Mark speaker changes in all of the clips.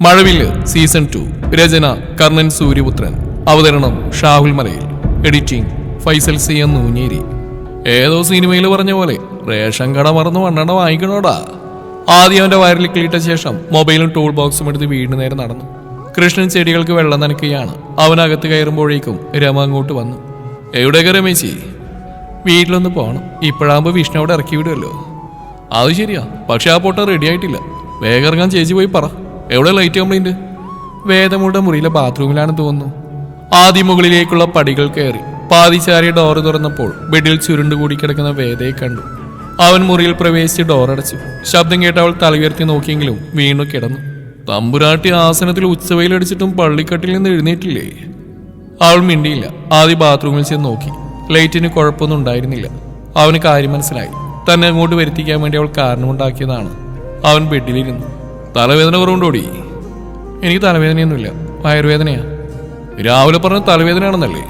Speaker 1: മഴവില്ല് season two. രചന കർണൻ സൂര്യപുത്രൻ. അവതരണം Shahul Malayil. Editing Faisal C M Noonjeri. ഏതോ സിനിമയിൽ പറഞ്ഞ പോലെ റേഷൻ കട മറന്നു വണ്ണെണ്ണ വാങ്ങിക്കണോടാ. ആദ്യം അവന്റെ വയറിൽ കിളിയിട്ട ശേഷം മൊബൈലും ടൂൾ ബോക്സും എടുത്ത് വീടിന് നേരെ നടന്നു. കൃഷ്ണൻ ചെടികൾക്ക് വെള്ളം നനയ്ക്കുകയാണ്. അവനകത്ത് കയറുമ്പോഴേക്കും രമ അങ്ങോട്ട് വന്നു. എവിടെയൊക്കെ രമേശി? വീട്ടിലൊന്ന് പോകണം ഇപ്പോഴാകുമ്പോൾ വിഷ്ണു അവിടെ ഇറക്കി വിടുമല്ലോ അത് ശരിയാ. പക്ഷെ ആ പൊട്ട റെഡി ആയിട്ടില്ല. വേഗം ഇറങ്ങാൻ ചേച്ചി പോയി പറ. എവിടെ ലൈറ്റ് കംപ്ലൈന്റ് വേദമുടെ മുറിയിലെ ബാത്റൂമിലാണ് തോന്നുന്നു. ആദ്യം മുകളിലേക്കുള്ള പടികൾ കയറി. പാതിച്ചാരിയ ഡോർ തുറന്നപ്പോൾ ബെഡിൽ ചുരുണ്ടുകൂടി കിടക്കുന്ന വേദയെ കണ്ടു. അവൻ മുറിയിൽ പ്രവേശിച്ച് അടച്ചു. ശബ്ദം കേട്ട് അവൾ തലയുയർത്തി നോക്കിയെങ്കിലും വീണു കിടന്നു. തമ്പുരാട്ടി ആസനത്തിൽ ഉച്ചവയിലടിച്ചിട്ടും പള്ളിക്കട്ടിൽ നിന്ന് എഴുന്നേറ്റില്ലേ? അവൾ മിണ്ടിയില്ല. ആദ്യം ബാത്റൂമിൽ ചെന്ന് നോക്കി. ലൈറ്റിന് കുഴപ്പമൊന്നും ഉണ്ടായിരുന്നില്ല. അവന് കാര്യം മനസ്സിലായി. തന്നെ അങ്ങോട്ട് വരുത്തിക്കാൻ വേണ്ടി അവൾ കാരണമുണ്ടാക്കിയതാണ് അവൻ ബെഡിലിരുന്നു തലവേദന കുറവുണ്ടോടി? എനിക്ക് തലവേദനയൊന്നുമില്ല. വയറുവേദനയാ രാവിലെ പറഞ്ഞ തലവേദനയാണെന്നല്ലേ?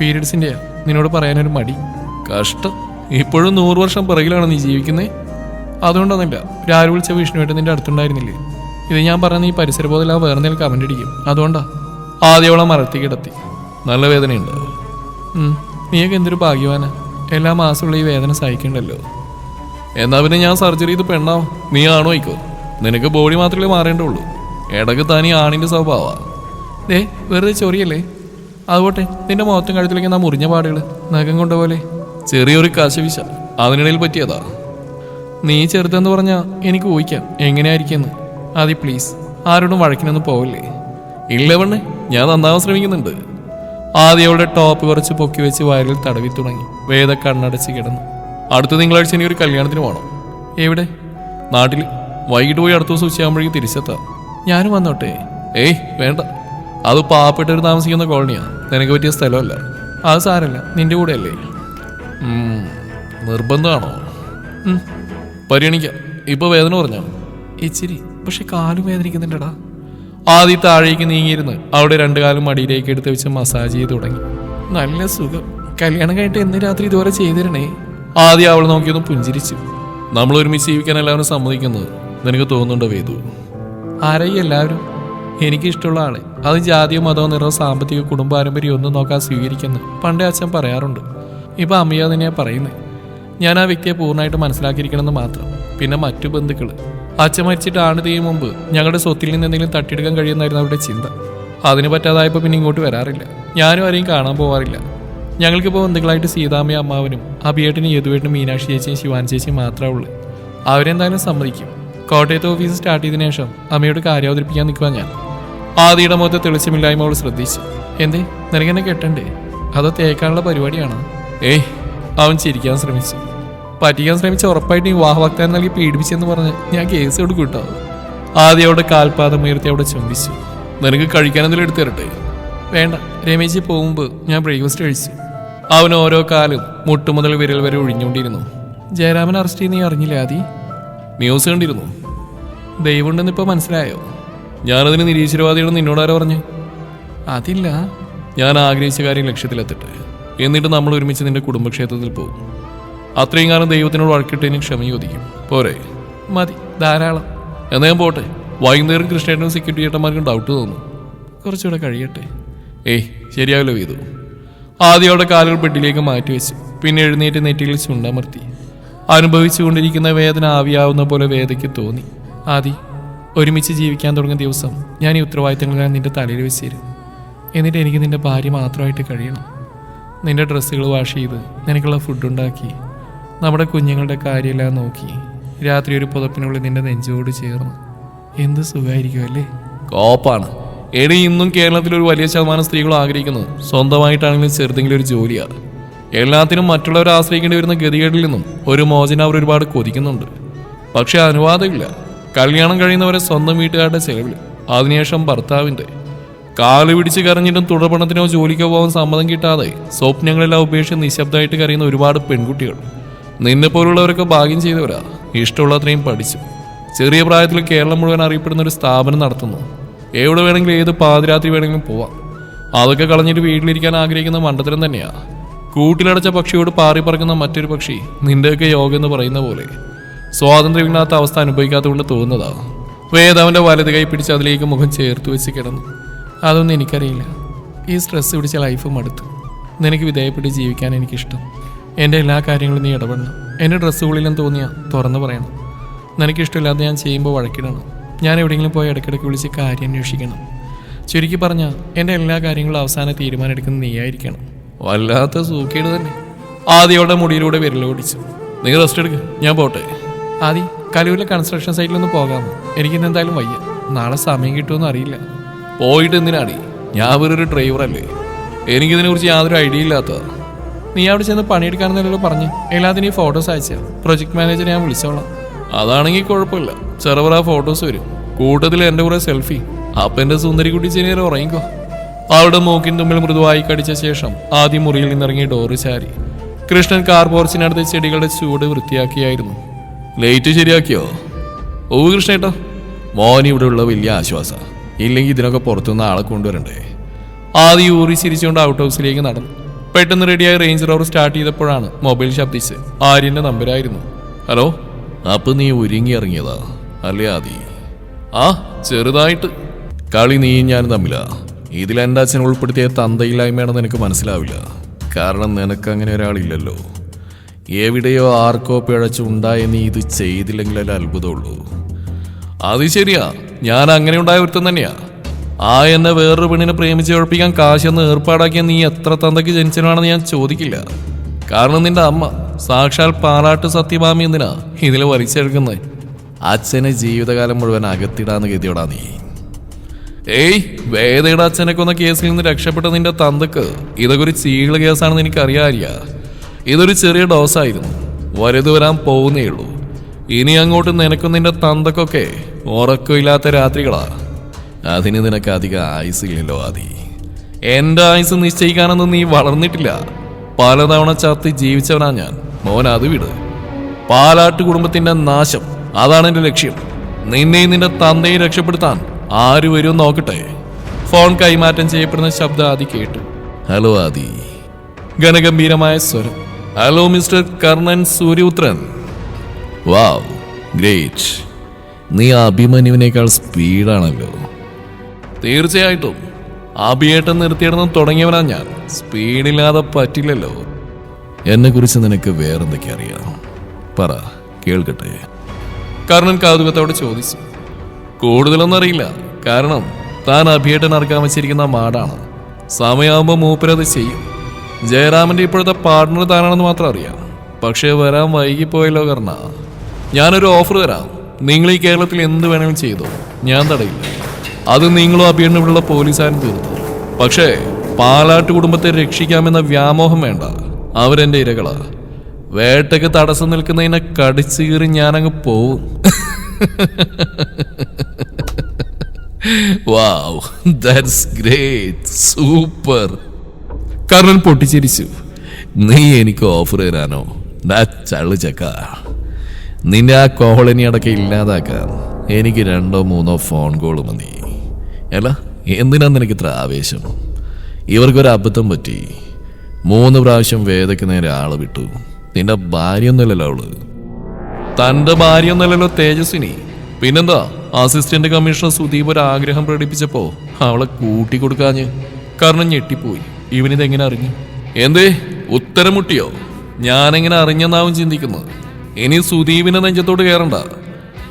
Speaker 1: പീരീഡ്സിന്റെയാ നിന്നോട് പറയാനൊരു മടി. കഷ്ടം. ഇപ്പോഴും നൂറ് വർഷം പിറകിലാണ് നീ ജീവിക്കുന്നത് അതുകൊണ്ടൊന്നുമില്ല രാവിലെ വിളിച്ച വിഷ്ണുവായിട്ട് നിന്റെ അടുത്തുണ്ടായിരുന്നില്ലേ? ഇത് ഞാൻ പറഞ്ഞ ഈ പരിസരബോധല്ലാം വേറെ എന്തെങ്കിലും കമന്റ് അടിക്കും അതുകൊണ്ടാ. ആദ്യവളെ മരത്തി കിടത്തി. നല്ല വേദനയുണ്ട്. നീയൊക്കെ എന്തൊരു ഭാഗ്യവാനാ. എല്ലാ മാസമുള്ള ഈ വേദന സഹിക്കണ്ടല്ലോ. എന്നാ പിന്നെ ഞാൻ സർജറി ചെയ്ത് പെണ്ണാവും. നീ ആണോ ആയിക്കോ? നിനക്ക് ബോഡി മാത്രമേ മാറേണ്ടുള്ളൂ. ഇടയ്ക്ക് തനി ആണിന്റെ സ്വഭാവ. ദേ വെറുതെ ചൊറിയല്ലേ? അതുപോട്ടെ നിന്റെ മുഖത്തും കഴുത്തിലേക്ക് നാ മുറിഞ്ഞ പാടുകൾ നഖം കൊണ്ട പോലെ. ചെറിയൊരു കശവിശ. അതിനിടയിൽ പറ്റിയതാ. നീ ചെറുതെന്ന് പറഞ്ഞാൽ എനിക്ക് ഊഹിക്കാം. എങ്ങനെയായിരിക്കുമെന്ന്. അതി പ്ലീസ് ആരോടും വഴക്കിനൊന്നും പോവില്ലേ? ഇല്ല ഞാൻ നന്നാവാൻ ശ്രമിക്കുന്നുണ്ട്. ആദ്യം അവളുടെ ടോപ്പ് കുറച്ച് പൊക്കി വെച്ച് വയലിൽ തടവി തുടങ്ങി. വേദ കണ്ണടച്ച് കിടന്നു. അടുത്ത തിങ്കളാഴ്ച ഇനി ഒരു കല്യാണത്തിന് പോകണം എവിടെ? നാട്ടിൽ വൈകിട്ട് പോയി അടുത്ത ദിവസം ഉച്ചയാകുമ്പോഴേക്കും തിരിച്ചെത്താം. ഞാനും വന്നോട്ടെ. ഏയ് വേണ്ട. അത് പാവപ്പെട്ടവർ താമസിക്കുന്ന കോളനിയാ. നിനക്ക് പറ്റിയ സ്ഥലമല്ല. അത് സാരല്ല. നിന്റെ കൂടെ അല്ലേ നിർബന്ധമാണോ? പരിഗണിക്കാം. ഇപ്പൊ വേദന പറഞ്ഞോ ഇച്ചിരി. പക്ഷെ കാലും വേദനിക്കുന്നുണ്ടടാ. ആദ്യം താഴേക്ക് നീങ്ങിയിരുന്ന് അവിടെ രണ്ടു കാലും മടിയിലേക്ക് എടുത്ത് വെച്ച് മസാജ് ചെയ്ത് തുടങ്ങി. നല്ല സുഖം. കല്യാണം കഴിഞ്ഞിട്ട് എന്ന് രാത്രി ഇതുവരെ ചെയ്തിരണേ ആദ്യം അവൾ നോക്കിയൊന്ന് പുഞ്ചിരിച്ചു. നമ്മൾ ഒരുമിച്ച് ജീവിക്കാൻ എല്ലാവരും സമ്മതിക്കുന്നത് നിനക്ക് തോന്നുന്നുണ്ടോ വേദു? ആരായി എല്ലാവരും? എനിക്കിഷ്ടമുള്ള ആളെ. അത് ജാതിയോ മതമോ നിറോ സാമ്പത്തിക കുടുംബ പാരമ്പര്യം ഒന്നും നോക്കാൻ സ്വീകരിക്കുന്നു പണ്ടേ അച്ഛൻ പറയാറുണ്ട്. ഇപ്പൊ അമ്മയോ തന്നെയാ പറയുന്നത് ഞാൻ ആ വ്യക്തിയെ പൂർണമായിട്ട് മനസ്സിലാക്കിയിരിക്കണമെന്ന് മാത്രം. പിന്നെ മറ്റു ബന്ധുക്കൾ അച്ഛൻ മരിച്ചിട്ട് ആണ് തീയും മുമ്പ് ഞങ്ങളുടെ സ്വത്തിൽ നിന്ന് എന്തെങ്കിലും തട്ടിയെടുക്കാൻ കഴിയുന്നായിരുന്നു അവരുടെ ചിന്ത. അതിന് പറ്റാതായപ്പോൾ പിന്നെ ഇങ്ങോട്ട് വരാറില്ല. ഞാനും ആരെയും കാണാൻ പോവാറില്ല. ഞങ്ങൾക്കിപ്പോൾ ബന്ധുക്കളായിട്ട് സീതാമ്മയും അമ്മാവനും അഭിയേട്ടനും യദുവേട്ടനും മീനാക്ഷി ചേച്ചിയും ശിവാൻ ചേച്ചിയും മാത്രമേ ഉള്ളൂ. അവരെന്തായാലും സമ്മതിക്കും. കോട്ടയത്ത് ഓഫീസ് സ്റ്റാർട്ട് ചെയ്തതിനു ശേഷം അമ്മയോട് കാര്യം അവതരിപ്പിക്കാൻ നിൽക്കുക ഞാൻ. ആദിയുടെ മുഖത്ത് തെളിച്ചമില്ലായ്മ അവൾ ശ്രദ്ധിച്ചു. എന്തേ നിനക്കെന്നെ കെട്ടണ്ടേ? അതോ തേക്കാനുള്ള പരിപാടിയാണ്? ഏയ് അവൻ ചിരിക്കാൻ ശ്രമിച്ചു. പറ്റിക്കാൻ ശ്രമിച്ച ഉറപ്പായിട്ട് ഈ വാഹവാക്താൻ നൽകി പീഡിപ്പിച്ചെന്ന് പറഞ്ഞ് ഞാൻ കേസ് എടുക്കും കേട്ടോ ആദ്യം അവിടെ കാൽപാദം ഉയർത്തി അവിടെ ചുംബിച്ചു നിനക്ക് കഴിക്കാൻ എന്തെങ്കിലും എടുത്തു തരട്ടെ? വേണ്ട രമേശ് പോകുമ്പോൾ ഞാൻ ബ്രേക്ക്ഫാസ്റ്റ് കഴിച്ചു. അവൻ ഓരോ കാലും മുട്ടുമുതൽ വിരൽ വരെ ഒഴിഞ്ഞുകൊണ്ടിരുന്നു. ജയരാമൻ അറസ്റ്റ് ചെയ്യുന്ന അറിഞ്ഞില്ല ആദി? ന്യൂസ് കണ്ടിരുന്നു. ദൈവമുണ്ടെന്ന് ഇപ്പോൾ മനസ്സിലായോ? ഞാനതിന് നിരീശ്വരവാദിയാണെന്ന് നിന്നോടാരോ പറഞ്ഞു? അതില്ല. ഞാൻ ആഗ്രഹിച്ച കാര്യം ലക്ഷ്യത്തിലെത്തട്ടെ. എന്നിട്ട് നമ്മൾ ഒരുമിച്ച് നിന്റെ കുടുംബക്ഷേത്രത്തിൽ പോകും. അത്രയും കാലം ദൈവത്തിനോട് വഴക്കിട്ടതിന് ക്ഷമ ചോദിക്കും. പോരെ. മതി. ധാരാളം. എന്നാ ഞാൻ പോട്ടെ. വൈകുന്നേരം കൃഷ്ണേട്ടനും സെക്യൂരിറ്റി ചേട്ടന്മാർക്കും ഡൗട്ട് തോന്നും. കുറച്ചുകൂടെ കഴിയട്ടെ. ഏയ് ശരിയാവില്ല വീതു. ആദ്യം അവിടെ കാലുകൾ പെട്ടിലേക്ക് മാറ്റി വെച്ച് പിന്നെ എഴുന്നേറ്റ് നെറ്റിയിൽ ചുണ്ടമർത്തി. അനുഭവിച്ചുകൊണ്ടിരിക്കുന്ന വേദന ആവിയാവുന്ന പോലെ വേദയ്ക്ക് തോന്നി. ആദി ഒരുമിച്ച് ജീവിക്കാൻ തുടങ്ങിയ ദിവസം ഞാൻ ഈ ഉത്തരവാദിത്തങ്ങളെല്ലാം നിന്റെ തലയിൽ വെച്ചിരുന്നു. എന്നിട്ട് എനിക്ക് നിന്റെ ഭാര്യ മാത്രമായിട്ട് കഴിയണം. നിന്റെ ഡ്രസ്സുകൾ വാഷ് ചെയ്ത് നിനക്കുള്ള ഫുഡ് ഉണ്ടാക്കി. നമ്മുടെ കുഞ്ഞുങ്ങളുടെ കാര്യമെല്ലാം നോക്കി. രാത്രി ഒരു പുതപ്പിനുള്ളിൽ നിന്റെ നെഞ്ചോട് ചേർന്ന്. എന്ത് സുഖമായിരിക്കും അല്ലേ? കോപ്പാണ്. എടി ഇന്നും കേരളത്തിൽ ഒരു വലിയ ശതമാനം സ്ത്രീകളും ആഗ്രഹിക്കുന്നത് സ്വന്തമായിട്ടാണെങ്കിലും ചെറുതെങ്കിലും ഒരു ജോലിയാണ് എല്ലാത്തിനും മറ്റുള്ളവരെ ആശ്രയിക്കേണ്ടി വരുന്ന ഗതികേടിൽ നിന്നും ഒരു മോചനം അവർ ഒരുപാട് കൊതിക്കുന്നുണ്ട്. പക്ഷെ അനുവാദമില്ല. കല്യാണം കഴിയുന്നവരെ സ്വന്തം വീട്ടുകാരുടെ ചെലവിൽ. അതിനുശേഷം ഭർത്താവിന്റെ. കാൽ പിടിച്ച് കരഞ്ഞിട്ടും തുടർപണത്തിനോ ജോലിക്കോ പോകാൻ സമ്മതം കിട്ടാതെ സ്വപ്നങ്ങളെല്ലാം ഉപേക്ഷിച്ച് നിശബ്ദമായിട്ട് കരയുന്ന ഒരുപാട് പെൺകുട്ടികൾ. നിന്നെ പോലുള്ളവരൊക്കെ ഭാഗ്യം ചെയ്തവരാ. ഇഷ്ടമുള്ളത്രയും പഠിച്ചു. ചെറിയ പ്രായത്തിൽ കേരളം മുഴുവൻ അറിയപ്പെടുന്ന ഒരു സ്ഥാപനം നടത്തുന്നു. എവിടെ വേണമെങ്കിലും ഏത് പാതിരാത്രി വേണമെങ്കിലും പോവാം. അതൊക്കെ കളഞ്ഞിട്ട് വീട്ടിലിരിക്കാൻ ആഗ്രഹിക്കുന്ന മണ്ഡലം തന്നെയാ. കൂട്ടിലടച്ച പക്ഷിയോട് പാറി പറക്കുന്ന മറ്റൊരു പക്ഷി നിന്റെയൊക്കെ യോഗ എന്ന് പറയുന്ന പോലെ സ്വാതന്ത്ര്യമില്ലാത്ത അവസ്ഥ അനുഭവിക്കാത്തതുകൊണ്ട് തോന്നുന്നതാ. വേദ അവന്റെ വലത് കൈ പിടിച്ച് അതിലേക്ക് മുഖം ചേർത്ത് വെച്ച് കിടന്നു. അതൊന്നും എനിക്കറിയില്ല. ഈ സ്ട്രെസ് പിടിച്ച ലൈഫ് മടുത്തു. നിനക്ക് വിധേയപ്പെട്ട് ജീവിക്കാൻ എനിക്കിഷ്ടം. എന്റെ എല്ലാ കാര്യങ്ങളും നീ ഇടപെടണം. എന്റെ ഡ്രസ്സുകളിലും തോന്നിയാൽ തുറന്നു പറയണം. നിനക്കിഷ്ടമില്ലാതെ ഞാൻ ചെയ്യുമ്പോൾ വഴക്കിടണം. ഞാൻ എവിടെയെങ്കിലും പോയി ഇടയ്ക്കിടയ്ക്ക് വിളിച്ച് കാര്യം അന്വേഷിക്കണം. ചുരുക്കി പറഞ്ഞാൽ എന്റെ എല്ലാ കാര്യങ്ങളും അവസാന തീരുമാനം എടുക്കുന്നത് നീയായിരിക്കണം. വല്ലാത്ത സൂക്കേട് തന്നെ. ആദ്യയുടെ മുടിയിലൂടെ വിരൽ ഓടിച്ചു നിങ്ങൾ റെസ്റ്റ് എടുക്ക് ഞാൻ പോട്ടെ. ആദി കലൂരിലെ കൺസ്ട്രക്ഷൻ സൈറ്റിലൊന്ന് പോകാമോ? എനിക്കിന്ന് എന്തായാലും വയ്യ. നാളെ സമയം കിട്ടുമെന്ന് അറിയില്ല. പോയിട്ട് എന്തിനാടി? ഞാൻ വേറൊരു ഡ്രൈവറല്ലേ എനിക്കിതിനെ കുറിച്ച് യാതൊരു ഐഡിയ ഇല്ലാത്തതാണ് നീ അവിടെ ചെന്ന് പണിയെടുക്കാനെന്നല്ലോ പറഞ്ഞു. എല്ലാത്തിനും ഈ ഫോട്ടോസ് അയച്ചാൽ പ്രൊജക്ട് മാനേജർ ഞാൻ വിളിച്ചോളാം. അതാണെങ്കിൽ കുഴപ്പമില്ല. ചെറുപറ ഫോട്ടോസ് വരും. കൂട്ടത്തിൽ എന്റെ കൂടെ സെൽഫി അപ്പന്റെ എന്റെ സുന്ദരിക്കുട്ടി ചെറിയ ഉറങ്ങിക്കോ. അവിടെ മൂക്കിൻ തുമ്പിൽ മൃദുവായി കടിച്ച ശേഷം ആദ്യം മുറിയിൽ നിന്നിറങ്ങി ഡോറ് ചാരി കൃഷ്ണൻ കാർ പോർച്ചിനടുത്ത് ചെടികളുടെ ചൂട് വൃത്തിയാക്കിയായിരുന്നു. ലൈറ്റ് ശരിയാക്കിയോ? ഓ കൃഷ്ണേട്ടാ. മോൻ ഇവിടെ ഉള്ള വലിയ ആശ്വാസ. ഇല്ലെങ്കിൽ ഇതിനൊക്കെ പുറത്തുനിന്ന് ആളെ കൊണ്ടുവരണ്ടേ? ആദ്യം ഊറി ചിരിച്ചുകൊണ്ട് ഔട്ട് ഹൗസിലേക്ക് നടന്നു. പെട്ടെന്ന് റെഡിയായി റേഞ്ച് റോവർ സ്റ്റാർട്ട് ചെയ്തപ്പോഴാണ് മൊബൈൽ ശബ്ദിച്ച് ആര്യന്റെ നമ്പരായിരുന്നു ഹലോ അപ്പ നീ ഒരുങ്ങി ഇറങ്ങിയതാ? അല്ലേ ആദി? ആ ചെറുതായിട്ട്. കളി നീയും ഞാനും തമ്മിലാ. ഇതിൽ എന്റെ അച്ഛൻ ഉൾപ്പെടുത്തിയ തന്തയില്ലായ്മയാണെന്ന് എനിക്ക് മനസ്സിലാവില്ല. കാരണം നിനക്ക് അങ്ങനെ ഒരാളില്ലല്ലോ. എവിടെയോ ആർക്കോ പിഴച്ചുണ്ടായ നീ ഇത് ചെയ്തില്ലെങ്കിലല്ലേ അത്ഭുതമുള്ളൂ. അത് ശരിയാ. ഞാൻ അങ്ങനെ ഉണ്ടായ ഒരുത്തൻ തന്നെയാ. ആ എന്നെ വേറൊരു പെണ്ണിനെ പ്രേമിച്ച് ഉഴപ്പിക്കാൻ കാശെന്ന് ഏർപ്പാടാക്കിയ നീ എത്ര തന്തയ്ക്ക് ജനിച്ചനാണെന്ന് ഞാൻ ചോദിക്കില്ല. കാരണം നിന്റെ അമ്മ സാക്ഷാൽ പാലാട്ട് സത്യഭാമി എന്തിനാ ഇതിൽ വലിച്ചെടുക്കുന്നത് അച്ഛനെ ജീവിതകാലം മുഴുവൻ അകത്തിടാന്ന് ഗതിയോടാ നീ. ഏയ് വേദയുടെ അച്ഛനെ കൊന്ന കേസിൽ നിന്ന് രക്ഷപ്പെട്ട നിന്റെ തന്തക്ക് ഇതൊക്കെ ഒരു ചീകള കേസാണെന്ന് എനിക്ക് അറിയാറിയ ഇതൊരു ചെറിയ ഡോസ് ഡോസായിരുന്നു. വലുത് വരാൻ പോകുന്നേ ഉള്ളൂ. ഇനി അങ്ങോട്ട് നിനക്കും നിന്റെ തന്തക്കൊക്കെ ഉറക്കമില്ലാത്ത രാത്രികളാ. അതിന് നിനക്ക് അധികം ആയുസില്ലല്ലോ ആദി. എന്റെ ആയുസ് നിശ്ചയിക്കാനൊന്നും നീ വളർന്നിട്ടില്ല. പലതവണ ചാത്തി ജീവിച്ചവനാ ഞാൻ. മോൻ അത് വിട്. പാലാട്ട് കുടുംബത്തിന്റെ നാശം അതാണ് എന്റെ ലക്ഷ്യം. നിന്നെയും നിന്റെ തന്തയും രക്ഷപ്പെടുത്താൻ ആര് വരും നോക്കട്ടെ. ഫോൺ കൈമാറ്റം ചെയ്യപ്പെടുന്ന ശബ്ദം ആദി കേട്ടു. ഹലോ ആദി. ഘനഗംഭീരമായ സ്വരം. Hello mister Karnan Suryaputhran wow great. നീ അഭിമന്യുവിനേക്കാൾ സ്പീഡാണല്ലോ. തീർച്ചയായിട്ടും. അഭിയേട്ടം നിർത്തിയിടന്ന് തുടങ്ങിയവനാ ഞാൻ. സ്പീഡില്ലാതെ പറ്റില്ലല്ലോ. എന്നെ കുറിച്ച് നിനക്ക് വേറെന്തൊക്കെ അറിയാം? പറ കേൾക്കട്ടെ. കർണൻ കൗതുകത്തോട് ചോദിച്ചു. കൂടുതലൊന്നും അറിയില്ല കാരണം താൻ അഭിയേട്ടൻ അറക്കാൻ വെച്ചിരിക്കുന്ന മാടാണ്. സമയമാകുമ്പോൾ മൂപ്പരത് ചെയ്യും. ജയറാമന്റെ ഇപ്പോഴത്തെ പാർട്ട്ണർ താനാണെന്ന് മാത്രം അറിയാം. പക്ഷേ വരാൻ വൈകിപ്പോയല്ലോ കർണ. ഞാനൊരു ഓഫർ തരാം. നിങ്ങൾ ഈ കേരളത്തിൽ എന്ത് വേണമെങ്കിലും ചെയ്തോ. ഞാൻ തടയില്ല. അത് നിങ്ങളും അഭിയണ്ണ ഇവിടെയുള്ള പോലീസുകാരും തീർത്തു പക്ഷേ പാലാട്ട് കുടുംബത്തെ രക്ഷിക്കാമെന്ന വ്യാമോഹം വേണ്ട. അവരെന്റെ ഇരകളാ. വേട്ടയ്ക്ക് തടസ്സം നിൽക്കുന്നതിനെ കടിച്ചു കീറി ഞാനങ്ങ് പോവും. Wow that's great super Karnan പൊട്ടിച്ചിരിച്ചു നീ എനിക്ക് ഓഫർ തരാനോ? ഡാ ചള്ളു ചക്ക. നിന്റെ ആ കോളനി അടക്കം ഇല്ലാതാക്കാൻ എനിക്ക് രണ്ടോ മൂന്നോ ഫോൺ കോൾ മതി. അല്ല എന്തിനാ നിനക്ക് ഇത്ര ആവേശം? ഇവർക്കൊരു അബദ്ധം പറ്റി. മൂന്ന് പ്രാവശ്യം വേദയ്ക്ക് നേരെ ആൾ വിട്ടു. നിന്റെ ഭാര്യയൊന്നുമല്ലല്ലോ അവൾ. തന്റെ ഒന്നല്ലല്ലോ തേജസ്വിനി. പിന്നെന്താ അസിസ്റ്റന്റ് കമ്മീഷണർ സുദീപ് ഒരു ആഗ്രഹം പ്രകടിപ്പിച്ചപ്പോ അവളെ കൂട്ടിക്കൊടുക്കാഞ്ഞ് കാരണം ഞെട്ടിപ്പോയി. ഇവനിതെങ്ങനെ അറിഞ്ഞു? എന്തേ ഉത്തരം മുട്ടിയോ ഞാനെങ്ങനെ അറിഞ്ഞെന്നാവും ചിന്തിക്കുന്നത്. ഇനി സുദീപിന്റെ നെഞ്ചത്തോട് കയറണ്ട.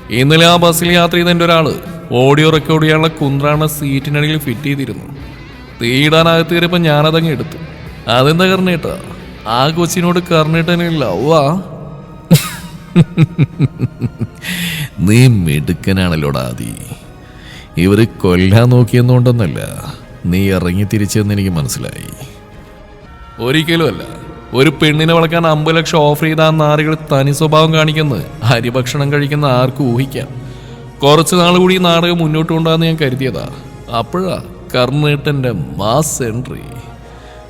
Speaker 1: ഇന്നലെ ആ ബസ്സിൽ യാത്ര ചെയ്ത എന്റെ ഒരാൾ ഓഡിയോ റെക്കോർഡ് ചെയ്യാനുള്ള കുന്ത്രാണ സീറ്റിനടിയിൽ ഫിറ്റ് ചെയ്തിരുന്നു. തീയിടാനകത്ത് കയറിയപ്പോ ഞാനതങ്ങ് എടുത്തു. അതെന്താ കർണേട്ടാ? ആ കൊച്ചിനോട് കർണേട്ടനില്ല വാ നീ മിടുക്കനാണല്ലോടാ ആദി. ഇവർ കൊല്ലാൻ നോക്കിയെന്നുകൊണ്ടൊന്നല്ല നീ ഇറങ്ങി തിരിച്ചെന്ന് എനിക്ക് മനസ്സിലായി. ഒരിക്കലും അല്ല. ഒരു പെണ്ണിനെ വളക്കാൻ അമ്പത് ലക്ഷം ഓഫർ ചെയ്ത ആ നാറുകൾ തനി സ്വഭാവം കാണിക്കുന്നത് അരിഭക്ഷണം കഴിക്കുന്ന ആർക്കും ഊഹിക്കാം. കുറച്ച് നാൾ കൂടി ഈ നാടകം മുന്നോട്ട് കൊണ്ടാന്ന് ഞാൻ കരുതിയതാ. അപ്പോഴാ കർണേട്ടന്റെ മാസ് എൻട്രി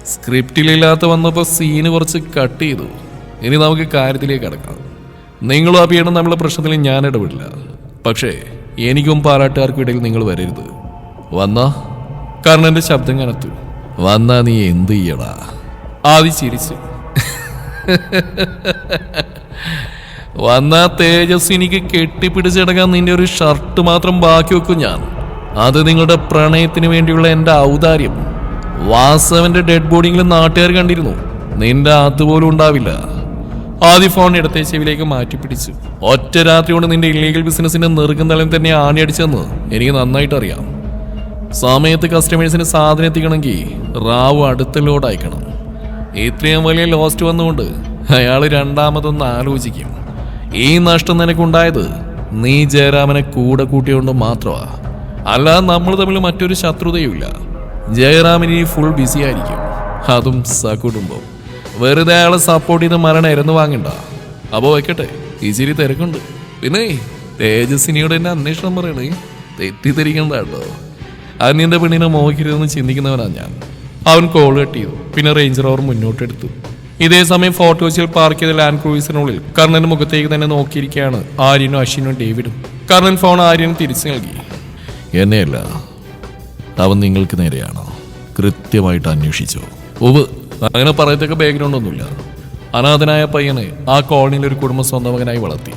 Speaker 1: സ്ക്രിപ്റ്റിലില്ലാത്ത വന്നപ്പോൾ സീന് കുറച്ച് കട്ട് ചെയ്തു. ഇനി നമുക്ക് കാര്യത്തിലേക്ക് കടക്കാം. നിങ്ങളും ആ പീഡനം നമ്മളെ പ്രശ്നത്തിൽ ഞാൻ ഇടപെടില്ല. പക്ഷേ എനിക്കും പാരാട്ടുകാർക്കും ഇടയിൽ നിങ്ങൾ വരരുത്. വന്നാ? കർണന്റെ ശബ്ദം കനത്തു. വന്നാ നീ എന്ത് ചെയ്യടാ? ആദി ചിരിച്ചു. വന്ന തേജസ്വിനിക്ക് കെട്ടിപ്പിടിച്ചിടക്കാൻ നിന്റെ ഒരു ഷർട്ട് മാത്രം ബാക്കി വെക്കും ഞാൻ. അത് നിങ്ങളുടെ പ്രണയത്തിന് വേണ്ടിയുള്ള എന്റെ ഔദാര്യം. വാസവന്റെ ഡെഡ് ബോഡിയെങ്കിലും നാട്ടുകാർ കണ്ടിരുന്നു. നിന്റെ അതുപോലും ഉണ്ടാവില്ല. ആദ്യ ഫോൺ ഇടത്തെ ചെവിയിലേക്ക് മാറ്റി പിടിച്ചു. ഒറ്റ രാത്രി കൊണ്ട് നിന്റെ ഇല്ലീഗൽ ബിസിനസിന്റെ നെറുക്കും തലം തന്നെ ആണി ആണിയടിച്ചെന്ന് എനിക്ക് നന്നായിട്ട് അറിയാം സമയത്ത് കസ്റ്റമേഴ്സിന് സാധനം എത്തിക്കണമെങ്കിൽ റാവു അടുത്ത ലോഡ് അയക്കണം. ഇത്രയും വലിയ ലോസ്റ്റ് വന്നുകൊണ്ട് അയാൾ രണ്ടാമതൊന്ന് ആലോചിക്കും. ഈ നഷ്ടം നിനക്കുണ്ടായത് നീ ജയരാമനെ കൂടെ കൂട്ടിയോണ്ട് മാത്രമാ. അല്ലാതെ നമ്മൾ തമ്മിൽ മറ്റൊരു ശത്രുതയുമില്ല. ജയറാമിന് ഫുൾ ബിസി ആയിരിക്കും. അതും സകുടുംബം. വെറുതെ അയാളെ സപ്പോർട്ട് ചെയ്ത് മരണം ഇരന്ന് വാങ്ങണ്ട. അപ്പോ വെക്കട്ടെ ഇച്ചിരി തിരക്കുണ്ട്. പിന്നെ തേജസ്വിനിയോട് എന്നെ അന്വേഷണം പറയണേ തെറ്റിദ്ധരിക്കണ്ട കേട്ടോ അന്യന്റെ പെണ്ണിനെ മോഹിക്കരുതെന്ന് ചിന്തിക്കുന്നവനാ ഞാൻ. അവൻ കോൾ കട്ട് ചെയ്തു പിന്നെ റേഞ്ചർ അവർ മുന്നോട്ടെടുത്തു. ഇതേ സമയം ഫോർട്ട് പാർക്ക് ചെയ്ത ലാൻഡ് ക്രൂയിസിനുള്ളിൽ കർണന്റെ മുഖത്തേക്ക് തന്നെ നോക്കിയിരിക്കുകയാണ് ആര്യനും അശ്വിനും ഡേവിഡും. കർണൻ ഫോൺ ആര്യന് തിരിച്ചു നൽകി. എന്നെയല്ല അവൻ നിങ്ങൾക്ക് നേരെയാണോ? കൃത്യമായിട്ട് അന്വേഷിച്ചോ. ഉവ് അങ്ങനെ പറയത്തക്ക ബാക്ക്ഗ്രൗണ്ട് ഒന്നുമില്ല. അനാഥനായ പയ്യനെ ആ കോളനിയിൽ ഒരു കുടുംബ സ്വന്തമകനായി വളർത്തി.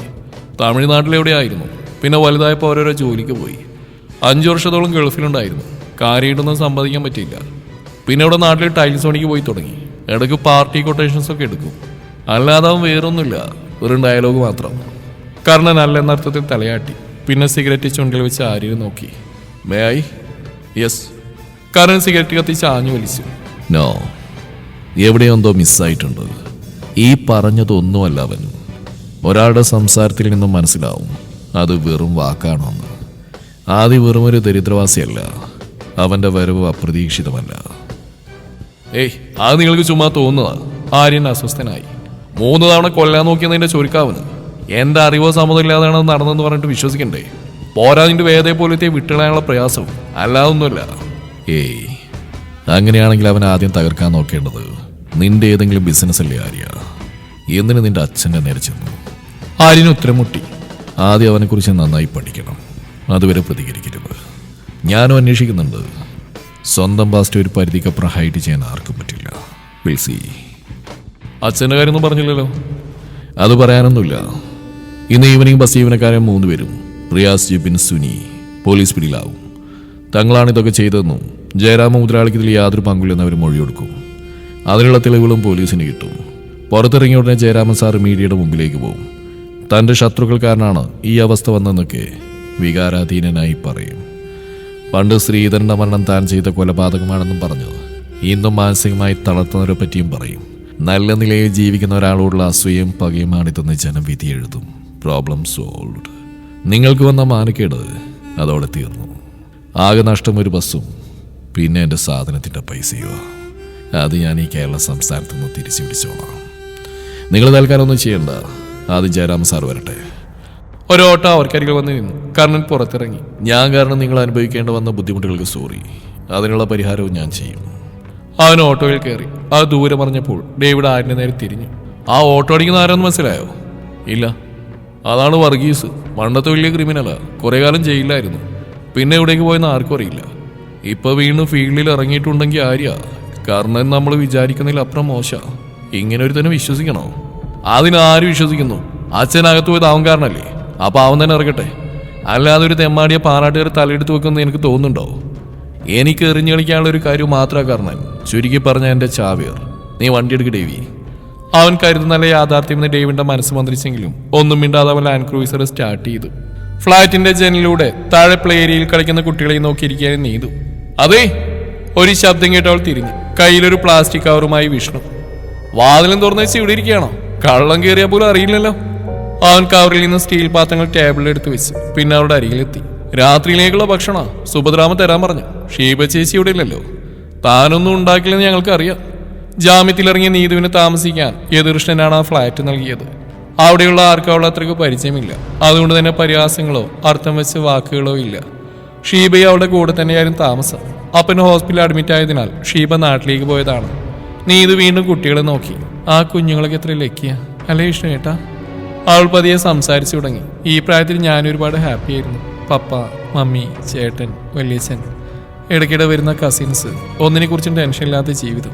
Speaker 1: തമിഴ്നാട്ടിലെവിടെയായിരുന്നു പിന്നെ വലുതായപ്പോൾ ഓരോരോ ജോലിക്ക് പോയി. അഞ്ചു വർഷത്തോളം ഗൾഫിലുണ്ടായിരുന്നു കാര്യമായിട്ടൊന്നും സമ്പാദിക്കാൻ പറ്റിയില്ല. പിന്നെ ഇവിടെ നാട്ടിൽ ടൈൽസ് പണിക്ക് പോയി തുടങ്ങി. ഇടയ്ക്ക് പാർട്ടി കൊട്ടേഷൻസ് ഒക്കെ എടുക്കും. അല്ലാതെ അവൻ വേറൊന്നുമില്ല. വെറും ഡയലോഗ് മാത്രം. കാരണം നല്ല എന്നർത്ഥത്തിൽ തലയാട്ടി. പിന്നെ സിഗരറ്റ് ചുണ്ടിൽ വെച്ച് ആര്യനെ നോക്കി. മേ ഐ യെസ് കാരണം സിഗരറ്റ് കത്തിച്ച് ആഞ്ഞു വലിച്ചു. നോ എവിടെയെന്തോ മിസ്സായിട്ടുണ്ട്. ഈ പറഞ്ഞതൊന്നുമല്ല അവൻ. ഒരാളുടെ സംസാരത്തിൽ നിന്നും മനസ്സിലാവും അത് വെറും വാക്കാണെന്ന്. ആദ്യ വെറും ഒരു ദരിദ്രവാസിയല്ല. അവന്റെ വരവ് അപ്രതീക്ഷിതമല്ല. ഏയ് അത് നിങ്ങൾക്ക് ചുമ്മാ തോന്നുന്നതാ. ആര്യൻ അസ്വസ്ഥനായി. മൂന്ന് തവണ കൊല്ലാൻ നോക്കിയതിന്റെ ചുരുക്കാവുന്നു എന്റെ അറിവോ സമ്മതമില്ലാതെയാണ് അത് നടന്നെന്ന് പറഞ്ഞിട്ട് വിശ്വസിക്കണ്ടേ? പോരാ നിന്റെ വേദയെ പോലത്തെ വിട്ടിടാനുള്ള പ്രയാസവും. അല്ലാതൊന്നുമില്ല. ഏയ് അങ്ങനെയാണെങ്കിൽ അവൻ ആദ്യം തകർക്കാൻ നോക്കേണ്ടത് നിന്റെ ഏതെങ്കിലും ബിസിനസ് അല്ലേ ആര്യ? എന്തിന് നിന്റെ അച്ഛന്റെ നേരെ ചെന്നു? ആര്യന് ഉത്തരം മുട്ടി ആദ്യം അവനെക്കുറിച്ച് നന്നായി പഠിക്കണം. അതുവരെ പ്രതികരിക്കരുത്. ഞാനും അന്വേഷിക്കുന്നുണ്ട്. സ്വന്തം പാസ്റ്റ് ഒരു പരിധിക്കപ്പുറം ഹൈറ്റ് ചെയ്യാൻ ആർക്കും പറ്റില്ല. വിൽസി അച്ഛന്റെ കാര്യമൊന്നും പറഞ്ഞില്ലല്ലോ. അത് പറയാനൊന്നുമില്ല. ഇന്ന് ഈവനിങ് ബസ് ജീവനക്കാരൻ മൂന്ന് പേരും റിയാസ് ജിബിൻ സുനി പോലീസ് പിടിയിലാവും. തങ്ങളാണ് ഇതൊക്കെ ചെയ്തതെന്നും ജയരാമ മുതലാളിക്ക് ഇതിൽ യാതൊരു പങ്കില്ലെന്ന് അവർ മൊഴിയെടുക്കും അതിനുള്ള തെളിവുകളും പോലീസിന് കിട്ടും. പുറത്തിറങ്ങിയ ഉടനെ ജയരാമൻ സാർ മീഡിയയുടെ മുമ്പിലേക്ക് പോകും തന്റെ കാരണമാണ് ഈ അവസ്ഥ വന്നതെന്നൊക്കെ വികാരാധീനനായി പറയും. പണ്ട് ശ്രീധരന്റെ മരണം താൻ ചെയ്ത കൊലപാതകമാണെന്നും പറഞ്ഞു ഇന്നും മാനസികമായി തളർത്തുന്നവരെ പറ്റിയും പറയും. നല്ല നിലയിൽ ജീവിക്കുന്ന ഒരാളോടുള്ള അസൂയയും പകയുമാണിതെന്ന് ജനം വിധി എഴുതും. പ്രോബ്ലം സോൾവ്ഡ് നിങ്ങൾക്ക് വന്ന മാനക്കേട് അതോടെ തീർന്നു. ആകെ നഷ്ടം ഒരു ബസ്സും പിന്നെ എന്റെ സാധനത്തിന്റെ പൈസയോ അത് ഞാൻ ഈ കേരള സംസ്ഥാനത്ത് നിന്ന് തിരിച്ചു പിടിച്ചോളാം. നിങ്ങൾ തൽക്കാലം ഒന്നും ചെയ്യണ്ട. ആദ്യം ജയരാമ സാർ വരട്ടെ. ഒരു ഓട്ടോ അവർക്കരികിൽ വന്ന് നിന്നു. കർണൻ പുറത്തിറങ്ങി. ഞാൻ കാരണം നിങ്ങൾ അനുഭവിക്കേണ്ട വന്ന ബുദ്ധിമുട്ടുകൾക്ക് സോറി. അതിനുള്ള പരിഹാരവും ഞാൻ ചെയ്യും. അവൻ ഓട്ടോയിൽ കയറി. ആ ദൂരെ പറഞ്ഞപ്പോൾ ഡേവിഡ് ആരിന്റെ നേരെ തിരിഞ്ഞു. ആ ഓട്ടോ അടിക്കുന്ന ആരാന്ന് മനസ്സിലായോ? ഇല്ല. അതാണ് വർഗീസ്. പണ്ടത്തെ വലിയ ക്രിമിനലാ. കുറേ കാലം ജയിലിലായിരുന്നു. പിന്നെ എവിടേക്ക് പോയെന്ന് ആർക്കും അറിയില്ല. ഇപ്പോൾ വീണ്ടും ഫീൽഡിൽ ഇറങ്ങിയിട്ടുണ്ടെങ്കിൽ ആര്യ? കർണൻ നമ്മൾ വിചാരിക്കുന്നതിൽ അപ്പുറം മോശമാണ് ഇങ്ങനെ ഒരു തന്നെ വിശ്വസിക്കണോ അതിനാര് വിശ്വസിക്കുന്നു? അച്ഛനകത്ത് പോയത് അവൻ കാരണല്ലേ? അപ്പൊ അവൻ തന്നെ ഇറങ്ങട്ടെ. അല്ലാതെ ഒരു തെമ്മാടിയെ പാറാട്ടുകാർ തലയെടുത്ത് വെക്കുമെന്ന് എനിക്ക് തോന്നുന്നുണ്ടോ? എനിക്ക് എറിഞ്ഞു കളിക്കാനുള്ള ഒരു കാര്യം മാത്രമാ കാരണൻ. ചുരുക്കി പറഞ്ഞ എന്റെ ചാവിയർ നീ വണ്ടി എടുക്ക് ഡേവി. അവൻ കരുതുന്ന നല്ല യാഥാർത്ഥ്യം എന്ന് ഡേവിന്റെ മനസ്സ് മന്ത്രിച്ചെങ്കിലും ഒന്നും മിണ്ടാതെ അവൻ ലാൻഡ് ക്രൂയിസർ സ്റ്റാർട്ട് ചെയ്തു. ഫ്ളാറ്റിന്റെ ജനലിലൂടെ താഴെ പ്ലേ ഏരിയയിൽ കളിക്കുന്ന കുട്ടികളെ നോക്കിയിരിക്കാനും നീതു. അതെ ഒരു ശബ്ദം കേട്ടവൾ തിരിഞ്ഞു. കയ്യിലൊരു പ്ലാസ്റ്റിക് കവറുമായി വിഷ്ണു. വാതിലും തുറന്നു വെച്ച് ഇവിടെ ഇരിക്കുകയാണോ? കള്ളം കയറിയ പോലും അറിയില്ലല്ലോ. അവൻ കവറിൽ നിന്ന് സ്റ്റീൽ പാത്രങ്ങൾ ടേബിളിൽ എടുത്ത് വെച്ച് പിന്നെ അവരുടെ അരികിലെത്തി. രാത്രിയിലേക്കുള്ള ഭക്ഷണ സുഭദ്രാമ തരാൻ പറഞ്ഞു. ഷീബ ചേച്ചി ഇവിടെ ഇല്ലല്ലോ. താനൊന്നും ഉണ്ടാക്കില്ലെന്ന് ഞങ്ങൾക്ക് അറിയാം ജാമ്യത്തിലിറങ്ങിയ നീതുവിന് താമസിക്കാൻ യദുകൃഷ്ണനാണ് ആ ഫ്ലാറ്റ് നൽകിയത്. അവിടെയുള്ള ആർക്കും അവൾ അത്രയ്ക്ക് പരിചയമില്ല. അതുകൊണ്ട് തന്നെ പരിഹാസങ്ങളോ അർത്ഥം വെച്ച് വാക്കുകളോ ഇല്ല. ഷീബയെ അവളുടെ കൂടെ തന്നെയായിരുന്നു താമസം. അപ്പൻ ഹോസ്പിറ്റലിൽ അഡ്മിറ്റ് ആയതിനാൽ ഷീബ നാട്ടിലേക്ക് പോയതാണ്. നീ ഇത് വീണ്ടും കുട്ടികളെ നോക്കി. ആ കുഞ്ഞുങ്ങളൊക്കെ എത്ര ലക്കിയ. അല്ലേ വിഷ്ണു ഏട്ടാ? അവൾ പതിയെ സംസാരിച്ചു തുടങ്ങി. ഈ പ്രായത്തിൽ ഞാൻ ഒരുപാട് ഹാപ്പി ആയിരുന്നു. പപ്പ മമ്മി ചേട്ടൻ വല്യച്ഛൻ ഇടയ്ക്കിടെ വരുന്ന കസിൻസ് ഒന്നിനെ കുറിച്ചും ടെൻഷൻ ഇല്ലാത്ത ജീവിതം.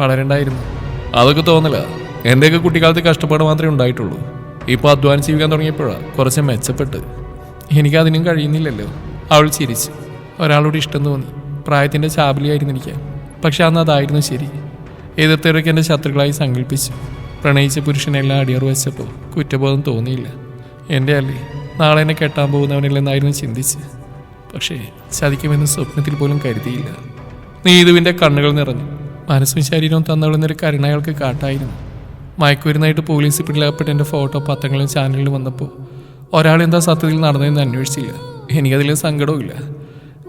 Speaker 1: വളരണ്ടായിരുന്നു അതൊക്കെ തോന്നില്ല എന്റെയൊക്കെ കുട്ടിക്കാലത്ത് കഷ്ടപ്പാട് മാത്രമേ ഉണ്ടായിട്ടുള്ളൂ. ഇപ്പോൾ അധ്വാനിച്ച് ജീവിക്കാൻ തുടങ്ങിയപ്പോഴാണ് കുറച്ച് മെച്ചപ്പെട്ട്. എനിക്കതിനും കഴിയുന്നില്ലല്ലോ. അവൾ ചിരിച്ചു. ഒരാളോട് ഇഷ്ടം തോന്നി. പ്രായത്തിന്റെ ചാബലിയായിരുന്നു എനിക്ക്. പക്ഷെ അന്ന് അതായിരുന്നു ശരി. എതിർത്തവരൊക്കെ എന്റെ ശത്രുക്കളായി സങ്കല്പിച്ചു. പ്രണയിച്ച പുരുഷനെല്ലാം അടിയർ വെച്ചപ്പോൾ കുറ്റബോധം തോന്നിയില്ല. എന്റെ അല്ലേ നാളെ എന്നെ കെട്ടാൻ പോകുന്നവനില്ലെന്നായിരുന്നു ചിന്തിച്ച്. പക്ഷേ ചതിക്കുമെന്ന് സ്വപ്നത്തിൽ പോലും കരുതിയില്ല. നീതുവിന്റെ കണ്ണുകൾ നിറഞ്ഞു. മനസ്സും ശരീരവും തന്നവളുന്നൊരു കരുണ അയാൾക്ക് കാട്ടായിരുന്നു. മയക്കുരുന്നായിട്ട് പോലീസ് പിടിയിലകപ്പെട്ട് എന്റെ ഫോട്ടോ പത്രങ്ങളിലും ചാനലിലും വന്നപ്പോൾ ഒരാൾ എന്താ സത്യത്തിൽ നടന്നതെന്ന് അന്വേഷിച്ചില്ല. എനിക്കതിൽ സങ്കടവുമില്ല.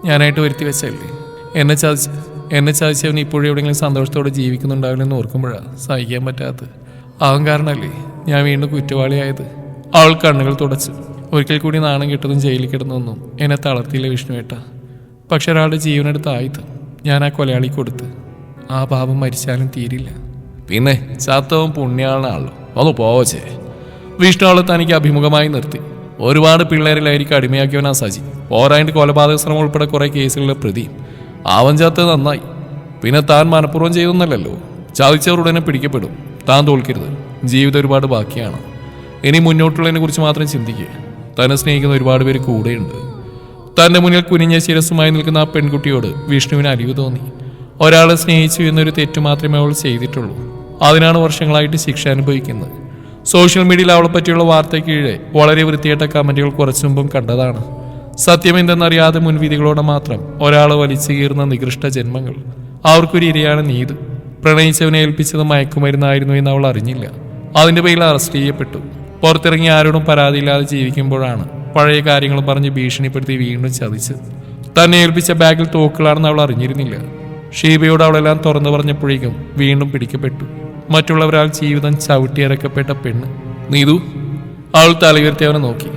Speaker 1: ഞാനായിട്ട് വരുത്തി വെച്ചല്ലേ എന്നെ ചതിച്ച് എന്നെ ചതിച്ചവൻ ഇപ്പോഴും എവിടെയെങ്കിലും സന്തോഷത്തോടെ ജീവിക്കുന്നുണ്ടാവില്ലെന്ന് ഓർക്കുമ്പോഴാണ് സഹിക്കാൻ പറ്റാത്തത്. അവൻ കാരണമല്ലേ ഞാൻ വീണ്ടും കുറ്റവാളിയായത്? അവൾ കണ്ണുകൾ തുടച്ചു. ഒരിക്കൽ കൂടി നാണം കിട്ടതും ജയിലിൽ കിടന്നൊന്നും എന്നെ തളർത്തിയില്ല വിഷ്ണുവേട്ട. പക്ഷെ ഒരാളുടെ ജീവനെടുത്ത് ആയുധം ഞാൻ ആ കൊലയാളി കൊടുത്ത്. ആ പാപം മരിച്ചാലും തീരില്ല. പിന്നെ ചാത്തവും പുണ്യാളനാണല്ലോ. ഒന്ന് പോവച്ചേ. വിഷ്ണു അവളെ തനിക്ക് അഭിമുഖമായി നിർത്തി. ഒരുപാട് പിള്ളേരിലായിരിക്കും അടിമയാക്കിയവനാ സജി. പോരായിട്ട് കൊലപാതക ശ്രമം ഉൾപ്പെടെ കുറേ കേസുകളിലെ പ്രതി. അവൻ ചത്തത് നന്നായി. പിന്നെ താൻ മനഃപൂർവം ചെയ്തൊന്നല്ലല്ലോ ചാദിച്ചവർ ഉടനെ പിടിക്കപ്പെടും. താൻ തോൽക്കരുത്. ജീവിതം ഒരുപാട് ബാക്കിയാണ്. ഇനി മുന്നോട്ടുള്ളതിനെ കുറിച്ച് മാത്രം ചിന്തിക്കുക തന്നെ സ്നേഹിക്കുന്ന ഒരുപാട് പേര് കൂടെയുണ്ട്. തന്റെ മുന്നിൽ കുനിഞ്ഞ ശിരസുമായി നിൽക്കുന്ന ആ പെൺകുട്ടിയോട് വിഷ്ണുവിന് അലിവ് തോന്നി. ഒരാളെ സ്നേഹിച്ചു എന്നൊരു തെറ്റ് മാത്രമേ അവൾ ചെയ്തിട്ടുള്ളൂ. അതിനാണ് വർഷങ്ങളായിട്ട് ശിക്ഷ അനുഭവിക്കുന്നത്. സോഷ്യൽ മീഡിയയിൽ അവളെ പറ്റിയുള്ള വാർത്തയ്ക്ക് കീഴെ വളരെ വൃത്തിയായിട്ട കമന്റുകൾ കുറച്ചു മുമ്പും കണ്ടതാണ്. സത്യമെന്തെന്നറിയാതെ മുൻവിധികളോടെ മാത്രം ഒരാൾ വലിച്ചു കീറുന്ന നികൃഷ്ട ജന്മങ്ങൾ. അവർക്കൊരു ഇരയാണ് നീത്. പ്രണയിച്ചവനെ ഏൽപ്പിച്ചത് മയക്കുമരുന്നായിരുന്നു എന്ന് അവൾ അറിഞ്ഞില്ല. അതിന്റെ പേരിൽ അറസ്റ്റ് ചെയ്യപ്പെട്ടു. പുറത്തിറങ്ങി ആരോടും പരാതിയില്ലാതെ ജീവിക്കുമ്പോഴാണ് പഴയ കാര്യങ്ങൾ പറഞ്ഞ് ഭീഷണിപ്പെടുത്തി വീണ്ടും ചതിച്ചത്. തന്നെ ഏൽപ്പിച്ച ബാഗിൽ തോക്കുകളാണെന്ന് അവൾ അറിഞ്ഞിരുന്നില്ല. ഷീബയോട് അവളെല്ലാം തുറന്നു പറഞ്ഞപ്പോഴേക്കും വീണ്ടും പിടിക്കപ്പെട്ടു. മറ്റുള്ളവരാൾ ജീവിതം ചവിട്ടിയിറക്കപ്പെട്ട പെണ്ണ്. നീതു അവൾ തലയുയർത്തി അവനെ നോക്കി.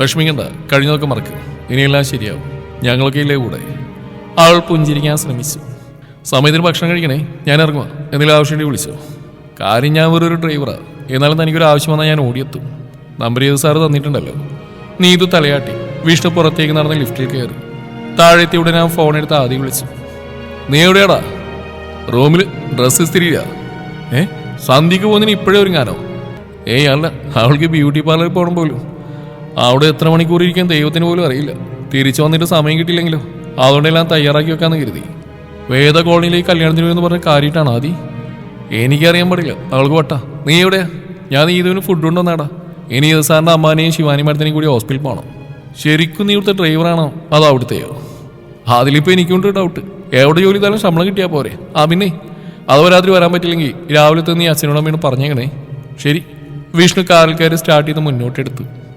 Speaker 1: വിഷമിക്കണ്ട കഴിഞ്ഞതൊക്കെ മറക്ക്. ഇനിയെല്ലാം ശരിയാവും. ഞങ്ങളൊക്കെ ഇല്ലേ കൂടെ? അവൾ പുഞ്ചിരിക്കാൻ ശ്രമിച്ചു. സമയത്തിന് ഭക്ഷണം കഴിക്കണേ ഞാൻ ഇറങ്ങുക എന്തെങ്കിലും ആവശ്യം വേണ്ടി വിളിച്ചോ. കാര്യം ഞാൻ വെറൊരു ഡ്രൈവറാണ് എന്നാലും തനിക്കൊരു ആവശ്യം വന്നാൽ ഞാൻ ഓടിയെത്തും. നമ്പർ ചെയ്ത് സാറ് തന്നിട്ടുണ്ടല്ലോ. നീതു തലയാട്ടി. വിഷ്ണു പുറത്തേക്ക് നടന്ന് ലിഫ്റ്റിൽ കയറി. താഴെത്തി ഉടനെ ഞാൻ ഫോൺ എടുത്ത് ആദ്യം വിളിച്ചു. നീ എവിടെയാടാ? റൂമിൽ ഡ്രസ്സ് ഇസ്തിരിയില്ല ഏ? സന്ധ്യക്ക് പോകുന്നതിന് ഇപ്പോഴേ ഒരുങ്ങാനോ? ഏയ് അല്ല. അവൾക്ക് ബ്യൂട്ടി പാർലറിൽ പോകണം പോലും. അവിടെ എത്ര മണിക്കൂർ ഇരിക്കാൻ ദൈവത്തിന് പോലും അറിയില്ല. തിരിച്ചു വന്നിട്ട് സമയം കിട്ടിയില്ലെങ്കിലോ? അതുകൊണ്ടെല്ലാം തയ്യാറാക്കി വെക്കാന്ന് കരുതി. വേദ കോളനിയിലേക്ക് കല്യാണത്തിന് എന്ന് പറഞ്ഞ കാര്യമായിട്ടാണ് ആദി? എനിക്കറിയാൻ പാടില്ല. അവൾക്ക് വട്ടാ. നീ എവിടെയാ? ഞാൻ നീ ഇതിന് ഫുഡ് കൊണ്ടുവന്നാടാ. ഇനി ഇത് സാറിന്റെ അമ്മാനെയും ശിവാനി മരത്തിനെയും കൂടി ഹോസ്പിറ്റലിൽ പോകണം ശരിക്കും നീ ഇവിടുത്തെ ഡ്രൈവറാണോ അതോ അവിടുത്തെയോ? അതിലിപ്പോൾ എനിക്കുണ്ട് ഡൗട്ട് എവിടെ ജോലി തരാൻ ശമ്പളം കിട്ടിയാൽ പോരെ. ആ പിന്നെ? അതോ രാത്രി വരാൻ പറ്റില്ലെങ്കിൽ രാവിലത്തെ നീ അച്ഛനോടമ്മയോട് പറഞ്ഞേക്കണേ. ശരി. വിഷ്ണു കാറിൽ കയറി സ്റ്റാർട്ട് ചെയ്ത് മുന്നോട്ടെടുത്തു.